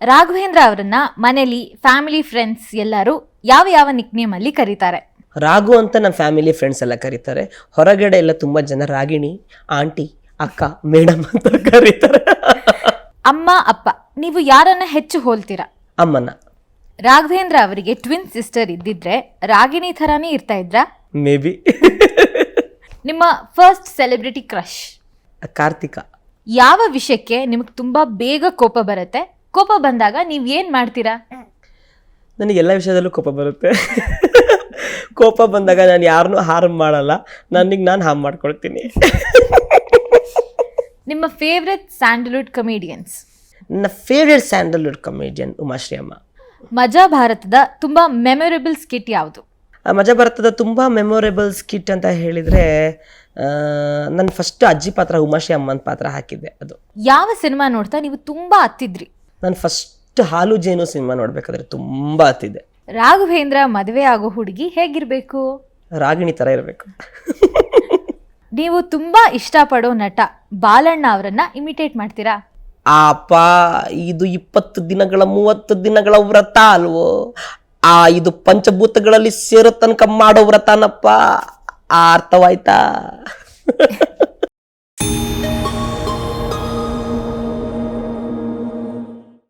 ರಾಘವೇಂದ್ರ ಅವರನ್ನ ಮನೇಲಿ family friends ಎಲ್ಲರೂ ಯಾವ ಯಾವ ನಿಕ್ನೇಮ್ ಅಲ್ಲಿ ಕರೀತಾರೆ? ರಾಘು ಅಂತ ನಮ್ಮ ಫ್ಯಾಮಿಲಿ ಫ್ರೆಂಡ್ಸ್ ಎಲ್ಲ ಕರೀತಾರೆ. ಹೊರಗಡೆ ಎಲ್ಲ ತುಂಬಾ ಜನ ರಾಗಿಣಿ ಆಂಟಿ ಅಕ್ಕ ಮೇಡಮ್ ಅಂತ ಕರೀತಾರೆ. ಅಮ್ಮ ಅಪ್ಪ ನೀವು ಯಾರನ್ನ ಹೆಚ್ಚು ಹೋಲ್ತೀರಾ? ಅಮ್ಮನ. ರಾಘವೇಂದ್ರ ಅವರಿಗೆ ಟ್ವಿನ್ ಸಿಸ್ಟರ್ ಇದ್ದಿದ್ರೆ ರಾಗಿಣಿ ತರಾನೇ ಇರ್ತಾ ಇದ್ರಾ? ಮೇ ಬಿ ನಿಮ್ಮ ಫಸ್ಟ್ ಸೆಲೆಬ್ರಿಟಿ ಕ್ರಶ್ ಕಾರ್ತಿಕ. ಯಾವ ವಿಷಯಕ್ಕೆ ನಿಮಗೆ ತುಂಬಾ ಬೇಗ ಕೋಪ ಬರುತ್ತೆ? ಕೋಪ ಬಂದಾಗ ನೀವು ಏನ್ ಮಾಡ್ತೀರಾ? ನನಗೆ ಎಲ್ಲ ವಿಷಯದಲ್ಲೂ ಕೋಪ ಬರುತ್ತೆ. ಕೋಪ ಬಂದಾಗ ನಾನು ಯಾರನ್ನೂ ಹಾರ್ಮ್ ಮಾಡಲ್ಲ. ನನಗೆ ನಾನು ಹಾರ್ಮ್ ಮಾಡ್ಕೊಳ್ತೀನಿ. ನಿಮ್ಮ ಫೇವ್ರೆಟ್ ಸ್ಯಾಂಡಲ್ವುಡ್ ಕಮಿಡಿಯನ್ಸ್ ನನ್ನ ಫೇವ್ರೆಟ್ ಸ್ಯಾಂಡಲ್ವುಡ್ ಕಮಿಡಿಯನ್ ಉಮಾಶ್ರೀ ಅಮ್ಮ ಮಜಾ ಭಾರತದ ತುಂಬಾ ಮೆಮೊರೇಬಲ್ ಸ್ಕಿಟ್ ಯಾವುದು? ಆ ಮಜಾ ಭಾರತದ ತುಂಬ ಮೆಮೊರೇಬಲ್ ಸ್ಕಿಟ್ ಅಂತ ಹೇಳಿದರೆ ನನ್ನ ಫಸ್ಟ್ ಅಜ್ಜಿ ಪಾತ್ರ ಉಮಾಶ್ರೀ ಅಮ್ಮನ ಪಾತ್ರ ಹಾಕಿದ್ದೆ ಅದು. ಯಾವ ಸಿನಿಮಾ ನೋಡ್ತಾ ನೀವು ತುಂಬಾ ಹತ್ತಿದ್ರಿ? ನಾನು ಫಸ್ಟ್ ಹಾಲು ಜೇನು ಸಿನಿಮಾ ನೋಡಬೇಕಾದ್ರೆ ತುಂಬ ಅತ್ತಿದೆ ರಾಘವೇಂದ್ರ ಮದುವೆ ಆಗೋ ಹುಡುಗಿ ಹೇಗಿರಬೇಕು? ರಾಗಿಣಿ ಥರ ಇರಬೇಕು. ನೀವು ತುಂಬಾ ಇಷ್ಟಪಡೋ ನಟ ಬಾಲಣ್ಣ ಅವರನ್ನ ಇಮಿಟೇಟ್ ಮಾಡ್ತೀರಾ? ಅಪ್ಪ ಇದು ಇಪ್ಪತ್ತು ದಿನಗಳ ಮೂವತ್ತು ದಿನಗಳ ವ್ರತ ಅಲ್ವೋ? ಆ ಇದು ಪಂಚಭೂತಗಳಲ್ಲಿ ಸೇರೋ ತನಕ ಮಾಡೋ ವ್ರತನಪ್ಪ. ಆ ಅರ್ಥವಾಯ್ತಾ?